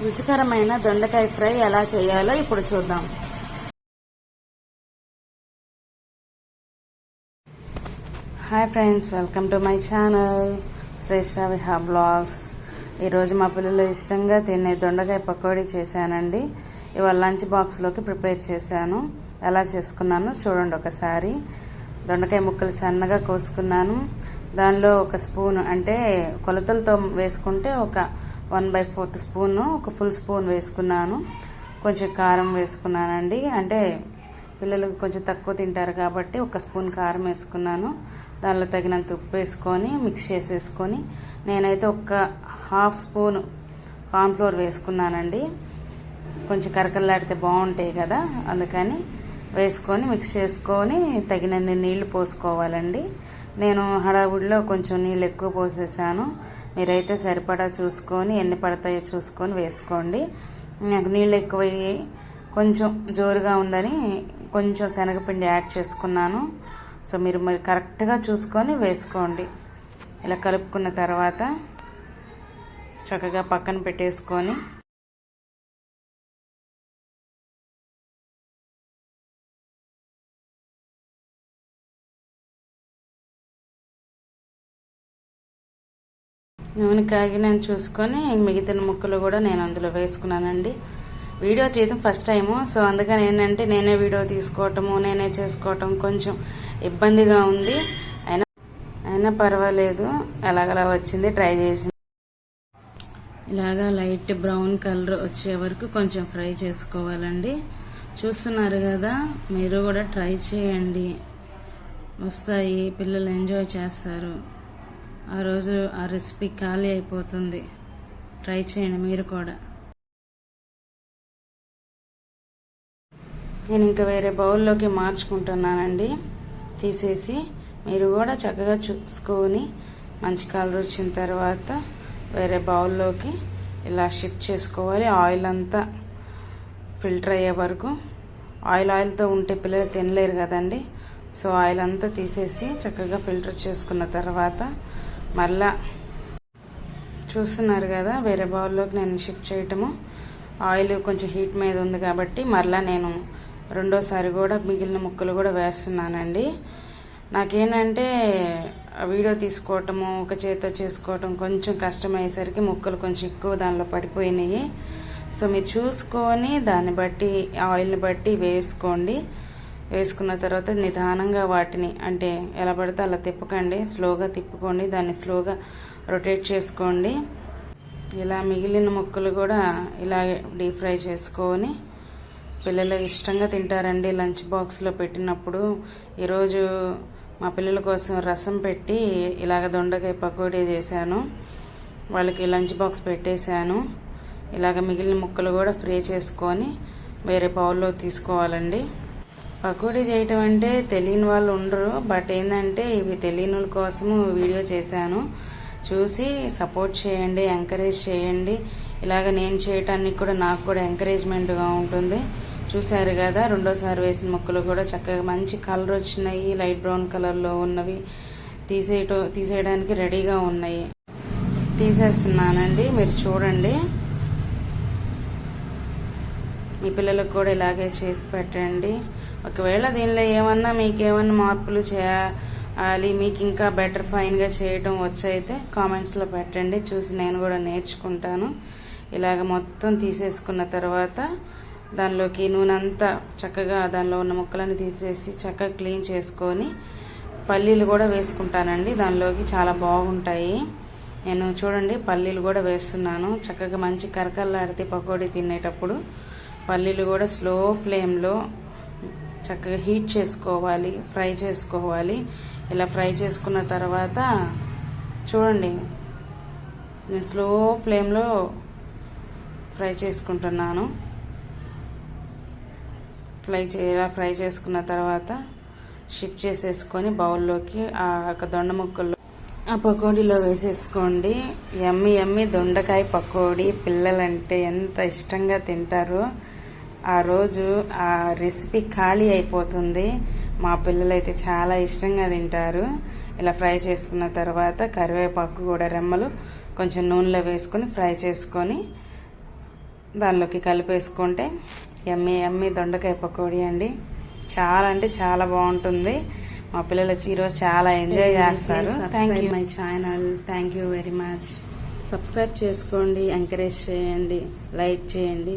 రుచికరమైన దొండకాయ ఫ్రై ఎలా చేయాలో ఇప్పుడు చూద్దాం. Hi friends welcome to my channel Shreshtha Viha blogs ఈరోజు మా పిల్లలు ఇష్టంగా తినే దొండకాయ పకోడీ చేశానండి. ఇవాళ లంచ్ బాక్స్లోకి ప్రిపేర్ చేశాను. ఎలా చేసుకున్నాను చూడండి ఒకసారి. దొండకాయ ముక్కలు సన్నగా కోసుకున్నాను. దానిలో ఒక స్పూన్ అంటే కొలతలతో వేసుకుంటే ఒక వన్ బై ఫోర్త్ స్పూన్ ఒక ఫుల్ స్పూన్ వేసుకున్నాను. కొంచెం కారం వేసుకున్నానండి. అంటే పిల్లలు కొంచెం తక్కువ తింటారు కాబట్టి ఒక స్పూన్ కారం వేసుకున్నాను. దానిలో తగినంత ఉప్పు వేసుకొని మిక్స్ చేసేసుకొని నేనైతే ఒక హాఫ్ స్పూన్ కార్న్ఫ్లోర్ వేసుకున్నానండి. కొంచెం కరకల్లాడితే బాగుంటాయి కదా అందుకని వేసుకొని మిక్స్ చేసుకొని తగినన్ని నీళ్ళు పోసుకోవాలండి. నేను హడావుడిలో కొంచెం నీళ్ళు ఎక్కువ పోసేసాను. మీరైతే సరిపడా చూసుకొని ఎన్ని పడతాయో చూసుకొని వేసుకోండి. నాకు నీళ్ళు ఎక్కువయ్యి కొంచెం జోరుగా ఉందని కొంచెం శనగపిండి యాడ్ చేసుకున్నాను. సో మీరు మరి కరెక్ట్గా చూసుకొని వేసుకోండి. ఇలా కలుపుకున్న తర్వాత చక్కగా పక్కన పెట్టేసుకొని నూనె కాగినని చూసుకొని మిగతా ముక్కలు కూడా నేను అందులో వేసుకున్నానండి. వీడియో చేయడం ఫస్ట్ టైము సో అందుకని ఏంటంటే నేనే వీడియో తీసుకోవటము నేనే చేసుకోవటం కొంచెం ఇబ్బందిగా ఉంది. అయినా అయినా పర్వాలేదు. ఎలాగలా వచ్చింది ట్రై చేసింది. ఇలాగా లైట్ బ్రౌన్ కలర్ వచ్చే వరకు కొంచెం ఫ్రై చేసుకోవాలండి. చూస్తున్నారు కదా మీరు కూడా ట్రై చేయండి. వస్తాయి పిల్లలు ఎంజాయ్ చేస్తారు. ఆ రోజు ఆ రెసిపీ ఖాళీ అయిపోతుంది. ట్రై చేయండి మీరు కూడా. నేను ఇంకా వేరే బౌల్లోకి మార్చుకుంటున్నానండి. తీసేసి మీరు కూడా చక్కగా చూసుకొని మంచి కలర్ వచ్చిన తర్వాత వేరే బౌల్లోకి ఇలా షిఫ్ట్ చేసుకోవాలి. ఆయిల్ అంతా ఫిల్టర్ అయ్యే వరకు. ఆయిల్ ఆయిల్తో ఉంటే పిల్లలు తినలేరు కదండి. సో ఆయిల్ అంతా తీసేసి చక్కగా ఫిల్టర్ చేసుకున్న తర్వాత మళ్ళా చూస్తున్నారు కదా వేరే బౌల్లోకి నేను షిఫ్ట్ చేయటము. ఆయిల్ కొంచెం హీట్ మీద ఉంది కాబట్టి మరలా నేను రెండోసారి కూడా మిగిలిన ముక్కలు కూడా వేస్తున్నానండి. నాకేంటంటే వీడియో తీసుకోవటము ఒక చేత చేసుకోవటం కొంచెం కష్టమయ్యేసరికి ముక్కలు కొంచెం ఎక్కువ దానిలో పడిపోయినాయి. సో మీరు చూసుకొని దాన్ని బట్టి ఆయిల్ని బట్టి వేసుకోండి. వేసుకున్న తర్వాత నిదానంగా వాటిని అంటే ఎలా పడితే అలా తిప్పకండి స్లోగా తిప్పుకోండి దాన్ని స్లోగా రొటేట్ చేసుకోండి. ఇలా మిగిలిన ముక్కలు కూడా ఇలాగే డీప్ ఫ్రై చేసుకొని పిల్లలు ఇష్టంగా తింటారండి లంచ్ బాక్స్లో పెట్టినప్పుడు. ఈరోజు మా పిల్లల కోసం రసం పెట్టి ఇలాగ దొండకాయ పకోడీ చేశాను. వాళ్ళకి లంచ్ బాక్స్ పెట్టేశాను. ఇలాగ మిగిలిన ముక్కలు కూడా ఫ్రై చేసుకొని వేరే బౌల్లో తీసుకోవాలండి. పకోడీ చేయటం అంటే తెలియని వాళ్ళు ఉండరు. బట్ ఏంటంటే ఇవి తెలియని వాళ్ళ కోసము వీడియో చేశాను. చూసి సపోర్ట్ చేయండి ఎంకరేజ్ చేయండి. ఇలాగ నేను చేయటానికి కూడా నాకు కూడా ఎంకరేజ్మెంట్గా ఉంటుంది. చూశారు కదా రెండోసారి వేసిన మొక్కలు కూడా చక్కగా మంచి కలర్ వచ్చినాయి. లైట్ బ్రౌన్ కలర్లో ఉన్నవి తీసేయటం తీసేయడానికి రెడీగా ఉన్నాయి. తీసేస్తున్నానండి. మీరు చూడండి. మీ పిల్లలకు కూడా ఇలాగే చేసి పెట్టండి. ఒకవేళ దీనిలో ఏమన్నా మీకు ఏమన్నా మార్పులు చేయాలి మీకు ఇంకా బెటర్ ఫైన్గా చేయటం వచ్చైతే కామెంట్స్లో పెట్టండి. చూసి నేను కూడా నేర్చుకుంటాను. ఇలాగ మొత్తం తీసేసుకున్న తర్వాత దానిలోకి నూనె అంతా చక్కగా దానిలో ఉన్న ముక్కలను తీసేసి చక్కగా క్లీన్ చేసుకొని పల్లీలు కూడా వేసుకుంటానండి. దానిలోకి చాలా బాగుంటాయి. నేను చూడండి పల్లీలు కూడా వేస్తున్నాను. చక్కగా మంచి కరకల్లాడితే పకోడీ తినేటప్పుడు పల్లీలు కూడా స్లో ఫ్లేమ్లో చక్కగా హీట్ చేసుకోవాలి ఫ్రై చేసుకోవాలి. ఇలా ఫ్రై చేసుకున్న తర్వాత చూడండి నేను స్లో ఫ్లేమ్లో ఫ్రై చేసుకుంటున్నాను. ఫ్రై చే ఇలా ఫ్రై చేసుకున్న తర్వాత షిఫ్ట్ చేసేసుకొని బౌల్లోకి ఆ యొక్క దొండ ముక్కల్లో ఆ పకోడీలో వేసేసుకోండి. ఎమ్మి ఎమ్మి దొండకాయ పకోడీ పిల్లలంటే ఎంత ఇష్టంగా తింటారో. ఆ రోజు ఆ రెసిపీ ఖాళీ అయిపోతుంది. మా పిల్లలైతే చాలా ఇష్టంగా తింటారు. ఇలా ఫ్రై చేసుకున్న తర్వాత కరివేపాకు కూడా రెమ్మలు కొంచెం నూనెలో వేసుకొని ఫ్రై చేసుకొని దానిలోకి కలిపేసుకుంటే ఎమ్మి ఎమ్మి దొండకాయ పకోడీ అండి. చాలా అంటే చాలా బాగుంటుంది. మా పిల్లలు వచ్చి ఈరోజు చాలా ఎంజాయ్ చేస్తారు. Thank you my channel thank you very much subscribe చేసుకోండి ఎంకరేజ్ చేయండి లైక్ చేయండి.